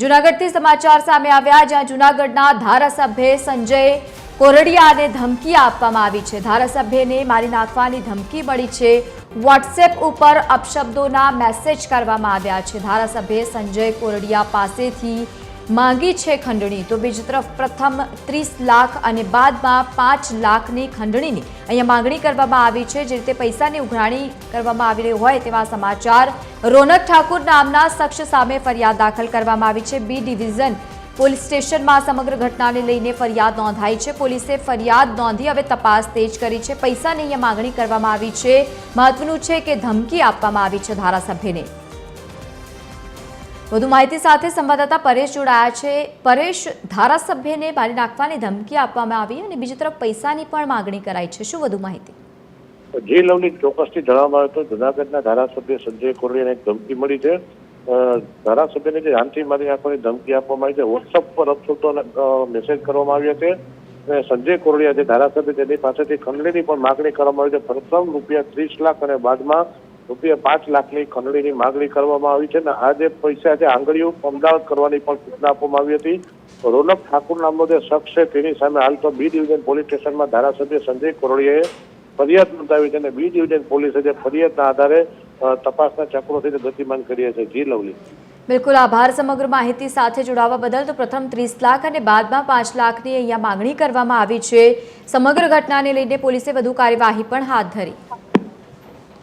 જૂનાગઢથી સમાચાર સામે આવ્યા, જ્યાં જૂનાગઢના ધારાસભ્ય સંજય કોરડિયાને ધમકી આપવામાં આવી છે. ધારાસભ્યને મારી નાખવાની ધમકી મળી છે. વોટ્સએપ ઉપર અપશબ્દોના મેસેજ કરવામાં આવ્યા છે. ધારાસભ્ય સંજય કોરડિયા પાસેથી માંગી છે ખંડણી. તો બીજી તરફ પ્રથમ ત્રીસ લાખ અને બાદમાં પાંચ લાખની ખંડણીની અહીંયા માંગણી કરવામાં આવી છે. જે રીતે પૈસાની ઉઘરાણી કરવામાં આવી રહી હોય તેવા સમાચાર રોનક ઠાકુર નામના શખ્સ સામે ફરિયાદ દાખલ કરવામાં આવી છે. બી ડિવિઝન પોલીસ સ્ટેશનમાં સમગ્ર ઘટનાને લઈને ફરિયાદ નોંધાઈ છે. પોલીસે ફરિયાદ નોંધી હવે તપાસ તેજ કરી છે. પૈસાની અહીંયા માંગણી કરવામાં આવી છે. મહત્વનું છે કે ધમકી આપવામાં આવી છે ધારાસભ્યને. વધુ માહિતી સાથે સંવાદદાતા પરેશ જોડાયા છે. પરેશ, ધારાસભ્યને મારી નાખવાની ધમકી આપવામાં આવી અને બીજી તરફ પૈસાની પણ માગણી કરાઈ છે. શું વધુ માહિતી? જે લવની ચોક્કસથી જણાવવામાં આવ્યો તો જુનાગઢના ધારાસભ્ય સંજય કોરડીને એક ધમકી મળી છે. ધારાસભ્યને જે જાનથી મારી નાખવાની ધમકી આપવામાં આવી છે વોટ્સઅપ પર અપશબ્દો મેસેજ કરવામાં આવ્યા છે. અને સંજય કોરડિયા, જે ધારાસભ્ય તેની પાસેથી ખંડણીની પણ માગણી કરવામાં આવી છે. પ્રથમ રૂપિયા ત્રીસ લાખ અને બાદમાં રૂપિયા પાંચ લાખની ખંડણીની માગણી કરવામાં આવી છે અને આ જે પૈસા છે આંગળીઓ અમદાવાદ કરવાની પણ સૂચના આપવામાં આવી હતી. રોનક ઠાકુર નામનો જે શખ્સ છે, તેની સામે હાલ તો બી ડિવિઝન પોલીસ સ્ટેશનમાં ધારાસભ્ય સંજય કોરડીયાએ ફરિયાદ નોંધાવી છે અને બી ડિવિઝન પોલીસે જે ફરિયાદના આધારે તપાસના ચક્રોથી ગતિમાન કરીએ છે. જી લવલી. બિલકુલ આભાર સમગ્ર માહિતી સાથે જોડાવા બદલ. તો પ્રથમ ત્રીસ લાખ અને બાદમાં પાંચ લાખની અહીંયા માંગણી કરવામાં આવી છે. સમગ્ર ઘટનાને લઈને પોલીસે વધુ કાર્યવાહી પણ હાથ ધરી.